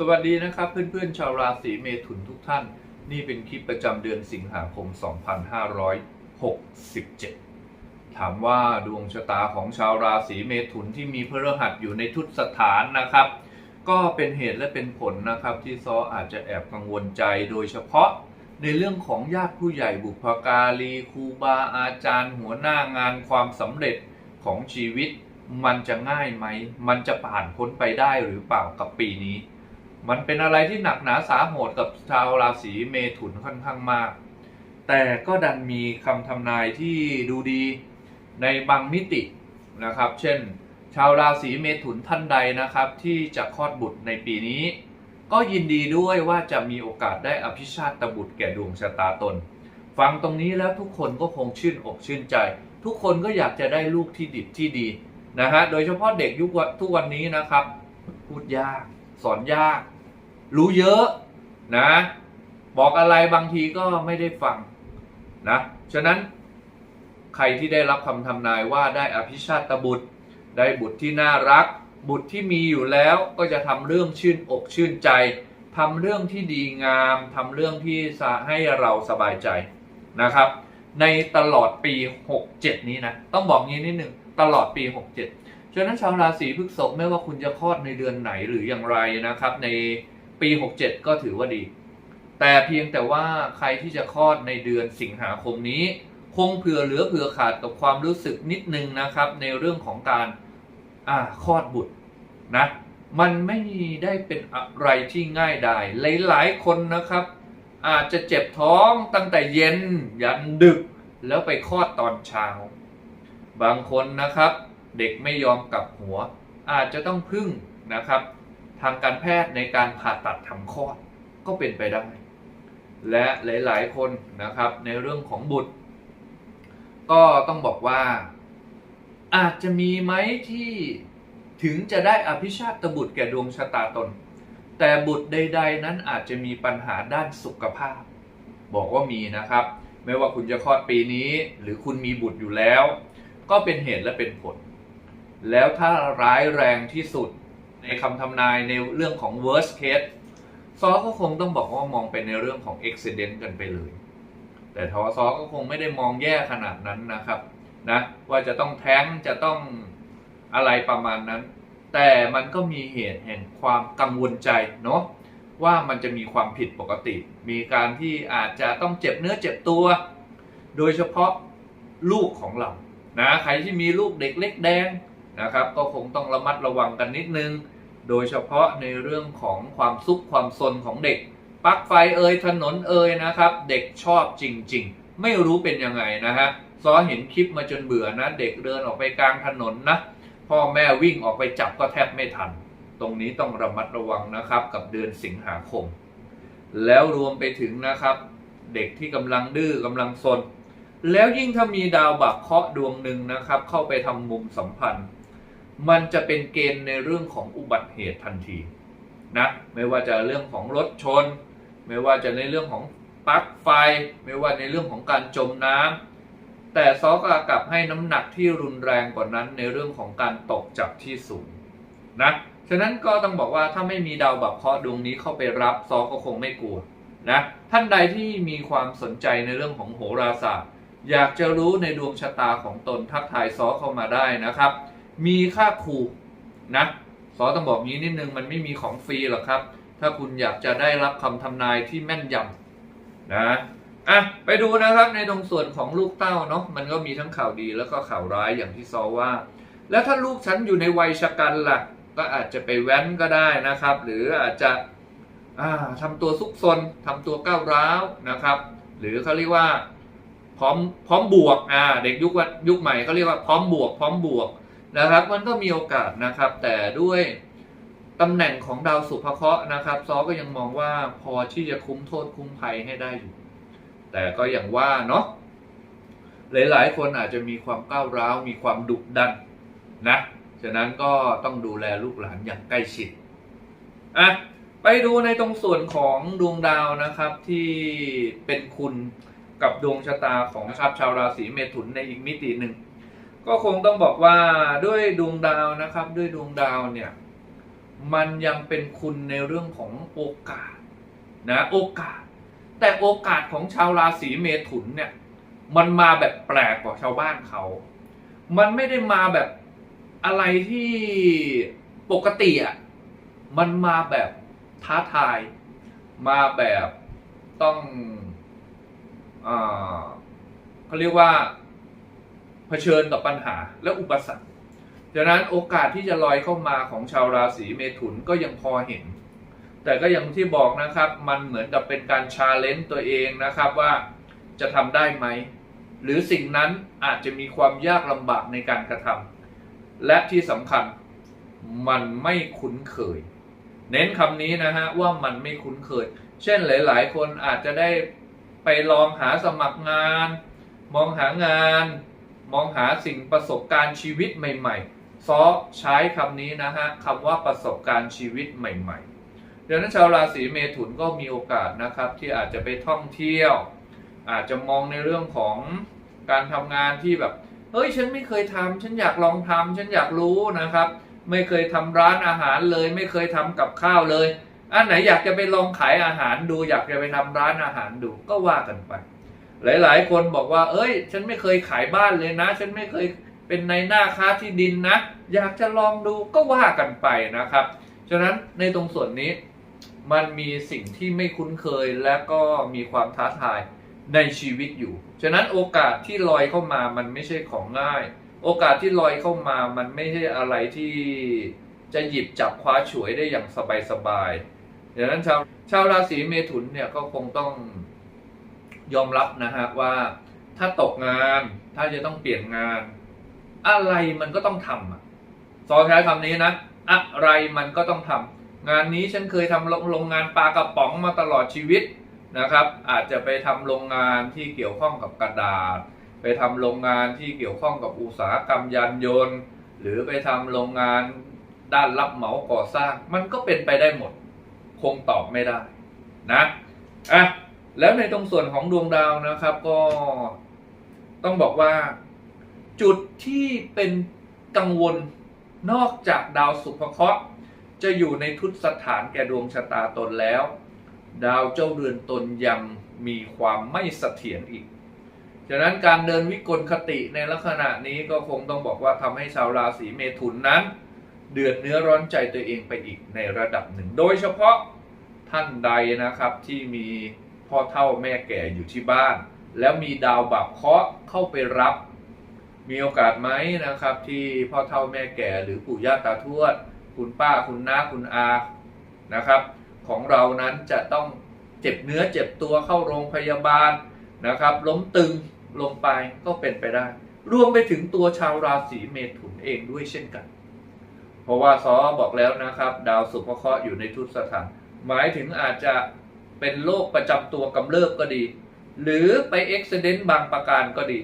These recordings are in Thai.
สวัสดีนะครับเพื่อนๆชาวราศีเมถุนทุกท่าน นี่เป็นคลิปประจำเดือนสิงหาคม 2567 ถามว่าดวงชะตาของชาวราศีเมถุนที่มีพฤหัสอยู่ในทุตสถานนะครับ ก็เป็นเหตุและเป็นผลนะครับที่ซออาจจะแอบกังวลใจโดยเฉพาะในเรื่องของญาติผู้ใหญ่บุพการีครูบาอาจารย์ หัวหน้างานความสำเร็จของชีวิต มันจะง่ายไหม มันจะผ่านพ้นไปได้หรือเปล่ากับปีนี้ มันเป็นอะไรที่หนักหนาสาโหดกับชาวราศีเมถุนค่อนข้างมาก แต่ก็ดันมีคำทำนายที่ดูดีในบางมิตินะครับ เช่น ชาวราศีเมถุนท่านใดนะครับที่จะคลอดบุตรในปีนี้ ก็ยินดีด้วยว่าจะมีโอกาสได้อภิชาติบุตรแก่ดวงชะตาตน ฟังตรงนี้แล้วทุกคนก็คงชื่นอกชื่นใจ ทุกคนก็อยากจะได้ลูกที่ดิบที่ดีนะฮะ โดยเฉพาะเด็กยุคทุกวันนี้นะครับ พูดยาก สอนยาก รู้เยอะนะ บอกอะไรบางทีก็ไม่ได้ฟังนะ ฉะนั้นใครที่ได้รับคำทำนายว่าได้อภิชาตบุตร ได้บุตรที่น่ารัก บุตรที่มีอยู่แล้วก็จะทำเรื่องชื่นอกชื่นใจทำเรื่องที่ดีงามทำเรื่องที่ให้เราสบายใจนะครับ ในตลอดปี 67 นี้นะ ต้องบอกงี้นิดหนึ่งตลอดปี 67ฉะนั้นชาวราศีพฤษภไม่ว่าคุณจะคลอดในเดือนไหนหรืออย่างไรนะครับ ใน ปี 67 ก็ถือว่าดี แต่เพียงแต่ว่าใครที่จะคลอดในเดือนสิงหาคมนี้ คงเผื่อเหลือเผื่อขาดกับความรู้สึกนิดนึงนะครับ ในเรื่องของการอ่าคลอดบุตรนะมันไม่ได้เป็นอะไรที่ง่ายดายหลายๆคนนะครับ อาจจะเจ็บท้องตั้งแต่เย็นยันดึกแล้วไปคลอดตอนเช้า บางคนนะครับ เด็กไม่ยอมกลับหัว อาจจะต้องพึ่งนะครับ ทางการแพทย์ในการผ่าตัดทำคลอดก็เป็นไปได้ และหลาย ๆ คนนะครับในเรื่องของบุตร ก็ต้องบอกว่า อาจจะมีไหมที่ถึงจะได้อภิชาตบุตรแก่ดวงชะตาตน แต่บุตรใด ๆ นั้นอาจจะมีปัญหาด้านสุขภาพ บอกว่ามีนะครับ ไม่ว่าคุณจะคลอดปีนี้ หรือคุณมีบุตรอยู่แล้ว ก็เป็นเหตุและเป็นผล แล้วถ้าร้ายแรงที่สุด ในคำทำนายในเรื่องของ worst case ซอก็คงต้องบอกว่ามองไปในเรื่องของ accident กันไปเลย แต่ทอซอก็คงไม่ได้มองแย่ขนาดนั้นนะครับนะว่าจะต้องแท้งจะต้องอะไรประมาณนั้น แต่มันก็มีเหตุแห่งความกังวลใจเนาะว่ามันจะมีความผิดปกติ มีการที่อาจจะต้องเจ็บเนื้อเจ็บตัว โดยเฉพาะลูกของเรานะใครที่มีลูกเด็กเล็กแดง นะครับ ก็คงต้องระมัดระวังกันนิดนึง โดยเฉพาะในเรื่องของความซุกความซนของเด็กปลั๊กไฟเอ่ยถนนเอ่ยนะครับ เด็กชอบจริง ๆ ไม่รู้เป็นยังไงนะฮะซอเห็นคลิปมาจนเบื่อนะ เด็กเดินออกไปกลางถนนนะ พ่อแม่วิ่งออกไปจับก็แทบไม่ทัน ตรงนี้ต้องระมัดระวังนะครับ กับเดือนสิงหาคม แล้วรวมไปถึงนะครับ เด็กที่กำลังดื้อกำลังซนแล้วยิ่งถ้ามีดาวบักเคาะดวงหนึ่งนะครับ เข้าไปทำมุมสัมพันธ์ มันจะเป็นเกณฑ์ในเรื่องของอุบัติเหตุทันทีนะไม่ว่าจะเรื่องของรถชน ไม่ว่าจะในเรื่องของปลั๊กไฟ ไม่ว่าในเรื่องของการจมน้ำแต่ซอกกลับให้น้ำหนักที่รุนแรงกว่านั้นในเรื่องของการตกจากที่สูงนะฉะนั้นก็ต้องบอกว่าถ้าไม่มีดาวบักเคราะห์ดวงนี้เข้าไปรับซอก็คงไม่กลัวนะท่านใดที่มีความสนใจในเรื่องของโหราศาสตร์ อยากจะรู้ในดวงชะตาของตนทักทายซอเข้ามาได้นะครับ มีค่าครูนะซอต้องบอกงี้นิดนึงมันไม่มีของฟรีหรอกครับ ถ้าคุณอยากจะได้รับคำทำนายที่แม่นยำนะอะไปดูนะครับในตรงส่วนของลูกเต้าเนาะมันก็มีทั้งข่าวดีแล้วก็ข่าวร้ายอย่างที่ซอว่า แล้วถ้าลูกฉันอยู่ในวัยชะกันล่ะ ก็อาจจะไปแว้นก็ได้นะครับ หรืออาจจะอ่าทำตัวซุกซนทำตัวก้าวร้าวนะครับ หรือเขาเรียกว่าพร้อมพร้อมบวกอ่าเด็กยุควันยุคใหม่เขาเรียกว่าพร้อมบวก พร้อมบวก นะครับ มันก็มีโอกาสนะครับ แต่ด้วยตำแหน่งของดาวสุภเคราะห์นะครับซอก็ยังมองว่าพอที่จะคุ้มโทษคุ้มภัยให้ได้อยู่ แต่ก็อย่างว่าเนาะหลาย ๆ คนอาจจะมีความก้าวร้าวมีความดุดันนะ ฉะนั้นก็ต้องดูแลลูกหลานอย่างใกล้ชิดอะไปดูในตรงส่วนของดวงดาวนะครับที่เป็นคุณกับดวงชะตาของครับชาวราศีเมถุนในอีกมิติหนึ่ง ก็คงต้องบอกว่าด้วยดวงดาวนะครับ ด้วยดวงดาวเนี่ย มันยังเป็นคุณในเรื่องของโอกาสนะโอกาส แต่โอกาสของชาวราศีเมถุนเนี่ย มันมาแบบแปลกกว่าชาวบ้านเขา มันไม่ได้มาแบบอะไรที่ปกติอะมันมาแบบท้าทาย มาแบบต้องอ่าเขาเรียกว่า เผชิญกับปัญหาและอุปสรรคดังนั้นโอกาสที่จะลอยเข้ามาของชาวราศีเมถุนก็ยังพอเห็น แต่ก็ยังที่บอกนะครับ มันเหมือนกับเป็นการชาเลนจ์ตัวเองนะครับว่าจะทำได้ไหม หรือสิ่งนั้นอาจจะมีความยากลำบากในการกระทำและที่สำคัญมันไม่คุ้นเคย เน้นคำนี้นะฮะว่ามันไม่คุ้นเคย เช่นหลาย ๆ คนอาจจะได้ไปลองหาสมัครงาน มองหางาน มองหาสิ่งประสบการณ์ชีวิตใหม่ๆซอใช้คำนี้นะฮะคำว่าประสบการณ์ชีวิตใหม่ๆดังนั้นชาวราศีเมถุนก็มีโอกาสนะครับที่อาจจะไปท่องเที่ยว อาจจะมองในเรื่องของการทำงานที่แบบเฮ้ยฉันไม่เคยทำฉันอยากลองทำฉันอยากรู้นะครับ ไม่เคยทำร้านอาหารเลย ไม่เคยทำกับข้าวเลยอันไหนอยากจะไปลองขายอาหารดู อยากจะไปทำร้านอาหารดูก็ว่ากันไป หลาย ๆ คนบอกว่า เอ้ย ฉันไม่เคยขายบ้านเลยนะ ฉันไม่เคยเป็นในหน้าค้าที่ดินนะ อยากจะลองดูก็ว่ากันไปนะครับ ฉะนั้นในตรงส่วนนี้มันมีสิ่งที่ไม่คุ้นเคยและก็มีความท้าทายในชีวิตอยู่ ฉะนั้นโอกาสที่ลอยเข้ามามันไม่ใช่ของง่าย โอกาสที่ลอยเข้ามามันไม่ใช่อะไรที่จะหยิบจับคว้าฉวยได้อย่างสบายๆดังนั้นชาวชาวราศีเมถุนเนี่ยก็คงต้อง ยอมรับนะฮะว่าถ้าตกงานถ้าจะต้องเปลี่ยนงาน อะไรมันก็ต้องทำอะซอใช้คำนี้นะ อะไรมันก็ต้องทำงานนี้ฉันเคยทำโรงโรงงานปลากระป๋องมาตลอดชีวิตนะครับ อาจจะไปทำโรงงานที่เกี่ยวข้องกับกระดาษ ไปทำโรงงานที่เกี่ยวข้องกับอุตสาหกรรมยานยนต์ หรือไปทำโรงงานด้านรับเหมาก่อสร้าง มันก็เป็นไปได้หมด คงตอบไม่ได้นะอะ แล้วในตรงส่วนของดวงดาวนะครับ ก็ต้องบอกว่า จุดที่เป็นกังวลนอกจากดาวสุภเคราะห์จะอยู่ในทุตสถานแก่ดวงชะตาตนแล้ว ดาวเจ้าเรือนตนยังมีความไม่เสถียรอีกฉะนั้นการเดินวิกลคติในลักษณะนี้ก็คงต้องบอกว่าทำให้ชาวราศีเมถุนนั้น เดือดเนื้อร้อนใจตัวเองไปอีกในระดับหนึ่ง โดยเฉพาะท่านใดนะครับที่มี พ่อเฒ่าแม่แก่อยู่ที่บ้าน แล้วมีดาวบาปเคาะเข้าไปรับ มีโอกาสไหมนะครับ ที่พ่อเฒ่าแม่แก่หรือปู่ย่าตาทวด คุณป้าคุณน้าคุณอานะครับ ของเรานั้นจะต้องเจ็บเนื้อเจ็บตัวเข้าโรงพยาบาลนะครับ ล้มตึงลงไปก็เป็นไปได้ รวมไปถึงตัวชาวราศีเมถุนเองด้วยเช่นกัน เพราะว่าซอบอกแล้วนะครับ ดาวสุภเคราะห์อยู่ในทุตสถาน หมายถึงอาจจะ เป็นโรคประจำตัวกำเริบก็ดี หรือไปเอ็กซิเดนต์บางประการก็ดี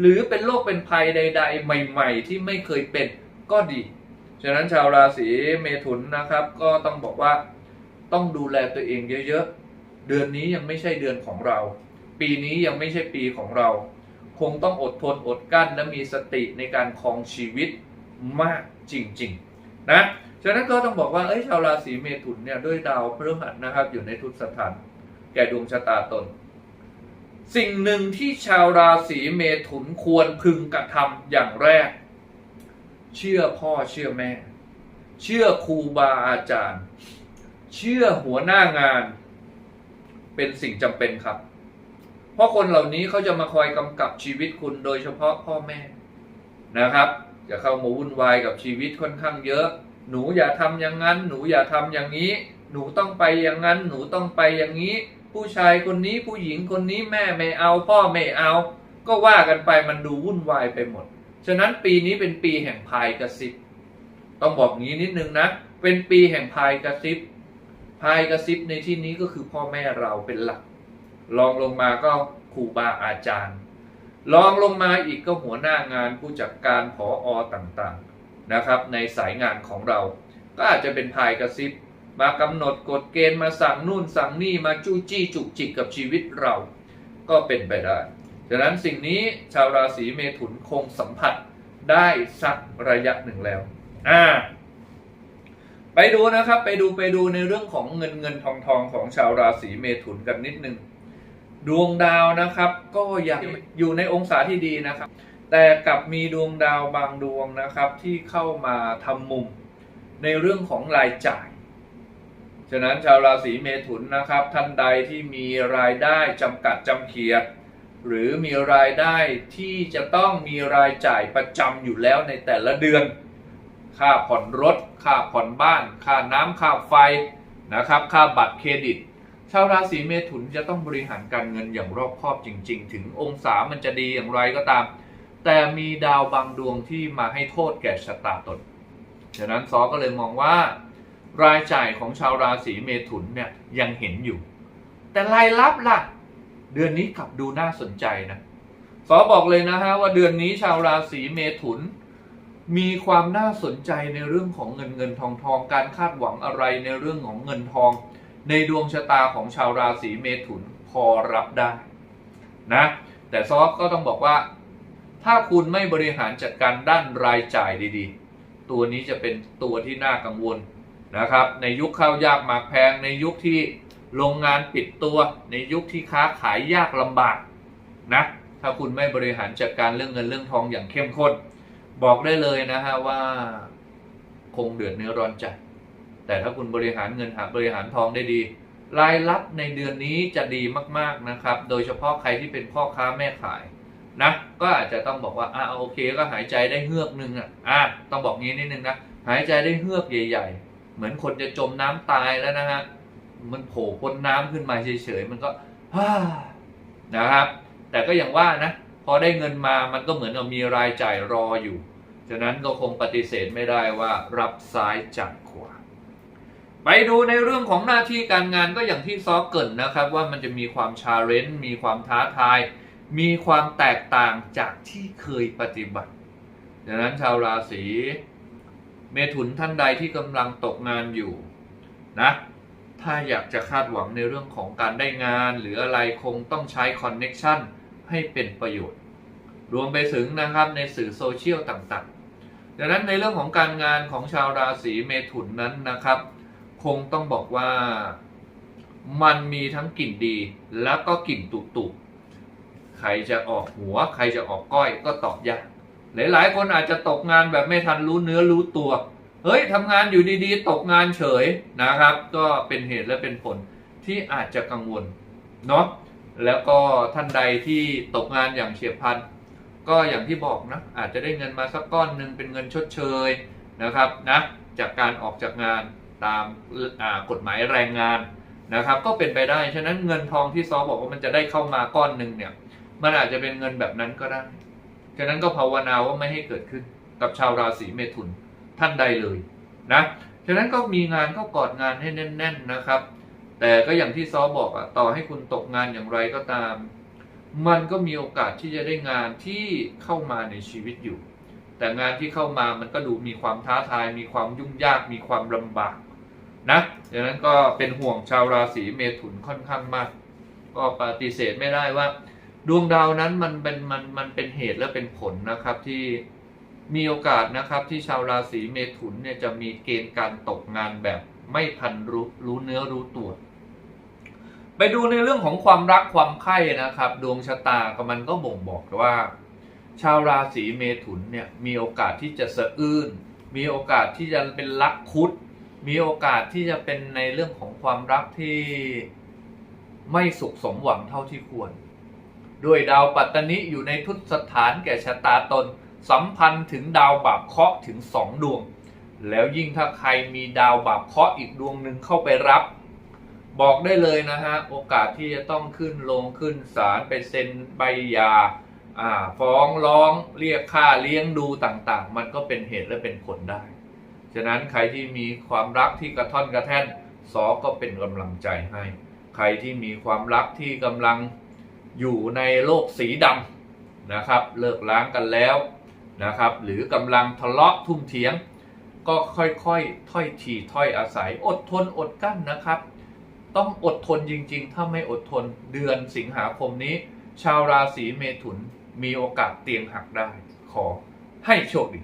หรือเป็นโรคเป็นภัยใด ๆ ใหม่ ๆ ที่ไม่เคยเป็นก็ดี ฉะนั้นชาวราศีเมถุนนะครับ ก็ต้องบอกว่าต้องดูแลตัวเองเยอะๆ เดือนนี้ยังไม่ใช่เดือนของเรา ปีนี้ยังไม่ใช่ปีของเรา คงต้องอดทนอดกลั้นและมีสติในการครองชีวิตมากจริง ๆ นะ ฉะนั้นก็ต้องบอกว่าเอ้ยชาวราศีเมถุนเนี่ยด้วยดาวพฤหัสนะครับ อยู่ในทุตสถานแก่ดวงชะตาตน สิ่งหนึ่งที่ชาวราศีเมถุนควรพึงกระทำอย่างแรก เชื่อพ่อเชื่อแม่ เชื่อครูบาอาจารย์ เชื่อหัวหน้างาน เป็นสิ่งจำเป็นครับ เพราะคนเหล่านี้เขาจะมาคอยกำกับชีวิตคุณโดยเฉพาะพ่อแม่นะครับจะเข้ามาวุ่นวายกับชีวิตค่อนข้างเยอะ หนูอย่าทำอย่างนั้น หนูอย่าทำอย่างนี้ หนูต้องไปอย่างนั้น หนูต้องไปอย่างนี้ ผู้ชายคนนี้ผู้หญิงคนนี้แม่ไม่เอา พ่อไม่เอา ก็ว่ากันไปมันดูวุ่นวายไปหมด ฉะนั้นปีนี้เป็นปีแห่งพายกระซิบ ต้องบอกงี้นิดนึงนะ เป็นปีแห่งพายกระซิบพายกระซิบในที่นี้ก็คือพ่อแม่เราเป็นหลักลองลงมาก็ครูบาอาจารย์ลองลงมาอีกก็หัวหน้างานผู้จัดการผออต่างๆ นะครับในสายงานของเรา ก็อาจจะเป็นพายกระซิบ มากำหนดกฎเกณฑ์มาสั่งนู่นสั่งนี่มาจู้จี้จุกจิกกับชีวิตเราก็เป็นไปได้ฉะนั้นสิ่งนี้ชาวราศีเมถุนคงสัมผัสได้สักระยะหนึ่งแล้วอ่าไปไปดูนะครับไปดูไปดูในเรื่องของเงินเงินทองทองของชาวราศีเมถุนกันนิดนึงดวงดาวนะครับ ก็ยังอยู่ในองศาที่ดีนะครับ แต่กลับมีดวงดาวบางดวงนะครับที่เข้ามาทำมุมในเรื่องของรายจ่าย ฉะนั้นชาวราศีเมถุนนะครับ ท่านใดที่มีรายได้จำกัดจำเขียด หรือมีรายได้ที่จะต้องมีรายจ่ายประจำอยู่แล้วในแต่ละเดือน ค่าผ่อนรถ ค่าผ่อนบ้าน ค่าน้ำค่าไฟนะครับ ค่าบัตรเครดิต ชาวราศีเมถุนจะต้องบริหารการเงินอย่างรอบคอบจริง ๆ ถึงองศามันจะดีอย่างไรก็ตาม แต่มีดาวบางดวงที่มาให้โทษแก่ชะตาตนฉะนั้นซอก็เลยมองว่า รายจ่ายของชาวราศีเมถุนเนี่ยยังเห็นอยู่ แต่รายรับล่ะ เดือนนี้กลับดูน่าสนใจนะซอบอกเลยนะฮะว่าเดือนนี้ชาวราศีเมถุน มีความน่าสนใจในเรื่องของเงินเงินทองทองการคาดหวังอะไรในเรื่องของเงินทอง ในดวงชะตาของชาวราศีเมถุนพอรับได้นะแต่ซอก็ต้องบอกว่า ถ้าคุณไม่บริหารจัดการด้านรายจ่ายดีๆ ตัวนี้จะเป็นตัวที่น่ากังวลนะครับ ในยุคข้าวยากหมากแพง ในยุคที่โรงงานปิดตัว ในยุคที่ค้าขายยากลำบากนะถ้าคุณไม่บริหารจัดการเรื่องเงินเรื่องทองอย่างเข้มข้น บอกได้เลยนะฮะว่าคงเดือดเนื้อร้อนใจ แต่ถ้าคุณบริหารเงินหาบริหารทองได้ดี รายรับในเดือนนี้จะดีมากๆนะครับ โดยเฉพาะใครที่เป็นพ่อค้าแม่ขาย นะก็อาจจะต้องบอกว่าอ่าโอเคก็หายใจได้เฮือกหนึ่งอะอ่าต้องบอกงี้นิดนึงนะหายใจได้เฮือกใหญ่ ๆ เหมือนคนจะจมน้ำตายแล้วนะฮะมันโผล่พ้นน้ำขึ้นมาเฉยๆมันก็ฮ่านะครับ แต่ก็อย่างว่านะพอได้เงินมามันก็เหมือนกับมีรายจ่ายรออยู่ ฉะนั้นก็คงปฏิเสธไม่ได้ว่ารับซ้ายจายขวา ไปดูในเรื่องของหน้าที่การงานก็อย่างที่ซอกเกินนะครับ ว่ามันจะมีความชาเลนจ์มีความท้าทาย มีความแตกต่างจากที่เคยปฏิบัติดังนั้นชาวราศีเมถุนท่านใดที่กำลังตกงานอยู่นะถ้าอยากจะคาดหวังในเรื่องของการได้งาน หรืออะไรคงต้องใช้คอนเน็ชันให้เป็นประโยชน์ รวมไปถึงนะครับในสื่อโซเชียลต่างๆดังนั้นในเรื่องของการงานของชาวราศีเมถุนนั้นนะครับ คงต้องบอกว่ามันมีทั้งกลิ่นดีแล้วก็กลิ่นตุตุ ใครจะออกหัว ใครจะออกก้อยก็ตอบยากหลายๆ คนอาจจะตกงานแบบไม่ทันรู้เนื้อรู้ตัว เฮ้ยทำงานอยู่ดีๆ ตกงานเฉยนะครับ ก็เป็นเหตุและเป็นผลที่อาจจะกังวลเนาะแล้วก็ท่านใดที่ตกงานอย่างเฉียบพลันก็อย่างที่บอกนะอาจจะได้เงินมาสักก้อนหนึ่งเป็นเงินชดเชยนะครับนะจากการออกจากงานตามกฎหมายแรงงานนะครับ ก็เป็นไปได้ฉะนั้นเงินทองที่ซอบอกว่ามันจะได้เข้ามาก้อนหนึ่งเนี่ย มันอาจจะเป็นเงินแบบนั้นก็ได้ฉะนั้นก็ภาวนาว่าไม่ให้เกิดขึ้นกับชาวราศีเมถุนท่านใดเลยนะฉะนั้นก็มีงานก็กอดงานให้แน่น ๆนะครับ แต่ก็อย่างที่ซอบอกอะต่อให้คุณตกงานอย่างไรก็ตาม มันก็มีโอกาสที่จะได้งานที่เข้ามาในชีวิตอยู่ แต่งานที่เข้ามามันก็ดูมีความท้าทาย มีความยุ่งยาก มีความลำบากนะดังนั้นก็เป็นห่วงชาวราศีเมถุนค่อนข้างมาก ก็ปฏิเสธไม่ได้ว่า ดวงดาวนั้นมันเป็นมันมันเป็นเหตุและเป็นผลนะครับที่มีโอกาสนะครับที่ชาวราศีเมถุนเนี่ยจะมีเกณฑ์การตกงานแบบไม่ทันรู้รู้เนื้อรู้ตัวไปดูในเรื่องของความรักความใคร่นะครับ ดวงชะตาก็มันก็บ่งบอกว่า ชาวราศีเมถุนเนี่ยมีโอกาสที่จะสะอื้นมีโอกาสที่จะเป็นรักคุด มีโอกาสที่จะเป็นในเรื่องของความรักที่ไม่สุขสมหวังเท่าที่ควร ด้วยดาวปัตตนิอยู่ในทุตสถานแก่ชะตาตน สัมพันธ์ถึงดาวบาปเคราะห์ถึงสองดวง แล้วยิ่งถ้าใครมีดาวบาปเคราะห์อีกดวงหนึ่งเข้าไปรับ บอกได้เลยนะฮะ โอกาสที่จะต้องขึ้นลงขึ้นศาลไปเซ็นใบยาอ่าฟ้องร้องเรียกค่าเลี้ยงดูต่างๆ มันก็เป็นเหตุและเป็นผลได้ ฉะนั้นใครที่มีความรักที่กระท่อนกระแท่นซอก็เป็นกำลังใจให้ ใครที่มีความรักที่กำลัง อยู่ในโลกสีดำนะครับ เลิกล้างกันแล้วนะครับ หรือกำลังทะเลาะทุ่มเถียง ก็ค่อยๆถ้อยทีถ้อยอาศัยอดทนอดกั้นนะครับ ต้องอดทนจริงๆ ถ้าไม่อดทนเดือนสิงหาคมนี้ ชาวราศีเมถุนมีโอกาสเตียงหักได้ ขอให้โชคดี